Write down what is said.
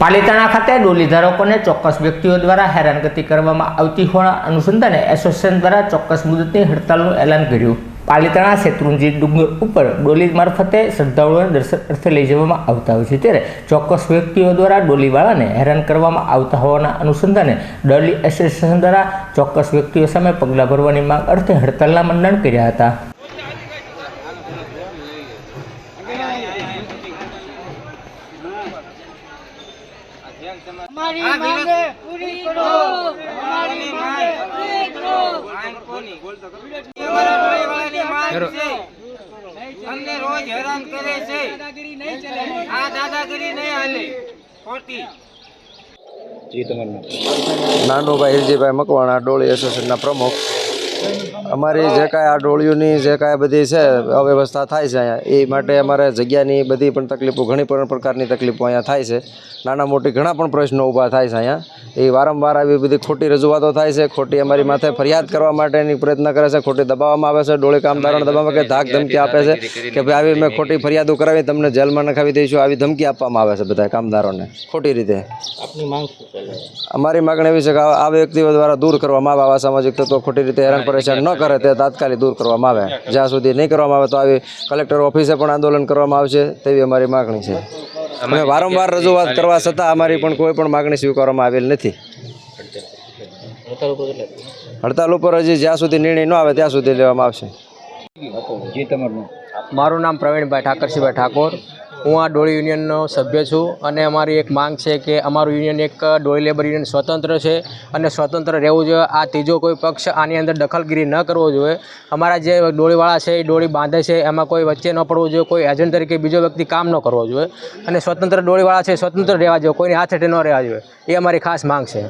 પાલીતાણા ખાતે ડોલી ધારકોને ચોક્કસ વ્યક્તિઓ દ્વારા હેરાનગતિ કરવામાં આવતી હોવાના અનુસંધાને એસોસિએશન દ્વારા ચોક્કસ મુદતની હડતાલનું એલાન કર્યું. પાલિતાણા શેત્રુંજી ડુંગર ઉપર ડોલી મારફતે શ્રદ્ધાળુઓને દર્શન અર્થે લઈ જવામાં આવતા હોય છે. ત્યારે ચોક્કસ વ્યક્તિઓ દ્વારા ડોલીવાળાને હેરાન કરવામાં આવતા હોવાના અનુસંધાને ડોલી એસોસિએશન દ્વારા ચોક્કસ વ્યક્તિઓ સામે પગલાં ભરવાની માંગ અર્થે હડતાલના મંડન કર્યા હતા. અમારી માંગે પૂરી કરો. અમારી માંગે પૂરી કરો. અમને રોજ હેરાન કરે છે. આ દાદાગીરી નહીં હાલે. ખોટી. નાનુભાઈ હિરજીભાઈ મકવાણા ડોળી એસોસિએશનના પ્રમુખ. અમારી જે કાંઈ આ ડોળીઓની જે કાંઈ બધી છે અવ્યવસ્થા થાય છે અહીંયા એ માટે અમારે જગ્યાની બધી પણ તકલીફો ઘણી પણ પ્રકારની તકલીફો અહીંયા થાય છે. નાના મોટી ઘણા પણ પ્રશ્નો ઊભા થાય છે અહીંયા. એ વારંવાર આવી બધી ખોટી રજૂઆતો થાય છે ખોટી અમારી માથે ફરિયાદ કરવા માટેની પ્રયત્ન કરે છે ખોટી દબાવવામાં આવે છે ડોળી કામદારોને દબાવવામાં કે ધાક ધમકી આપે છે કે ભાઈ આવી મેં ખોટી ફરિયાદો કરાવી તમને જેલમાં નખાવી દઈશું આવી ધમકી આપવામાં આવે છે બધા કામદારોને ખોટી રીતે. અમારી માગણી એવી છે કે આ વ્યક્તિઓ દ્વારા દૂર કરવામાં આવે આવા સામાજિક તત્વો ખોટી રીતે હેરાન પરેશાન ન કરે તે તાત્કાલિક દૂર કરવામાં આવે. જ્યાં સુધી નહીં કરવામાં આવે તો આવી કલેક્ટર ઓફિસે પણ આંદોલન કરવામાં આવશે તેવી અમારી માગણી છે. અમે વારંવાર રજૂઆત કરવા છતાં અમારી પણ કોઈ પણ માગણી સ્વીકારવામાં આવેલ નથી. હડતાલ ઉપર હજી જ્યાં સુધી નિર્ણય ન આવે ત્યાં સુધી લેવામાં આવશે. મારું નામ પ્રવીણભાઈ ઠાકરસિંહભાઈ ઠાકોર. હું આ ડોળી યુનિયનનો સભ્ય છું અને અમારી એક માંગ છે કે અમારું યુનિયન એક ડોળી લેબર યુનિયન સ્વતંત્ર છે અને સ્વતંત્ર રહેવું જોઈએ. આ ત્રીજો કોઈ પક્ષ આની અંદર દખલગીરી ન કરવો જોઈએ. અમારા જે ડોળીવાળા છે, એ ડોળી બાંધે છે, એમાં કોઈ વચ્ચે ન પડવું જોઈએ, કોઈ એજન્ટ તરીકે બીજો વ્યક્તિ કામ ન કરવો જોઈએ. અને સ્વતંત્ર ડોળીવાળા છે, સ્વતંત્ર રહેવા જોઈએ, કોઈની હાથ હેઠે ન રહેવા જોઈએ. એ અમારી ખાસ માંગ છે.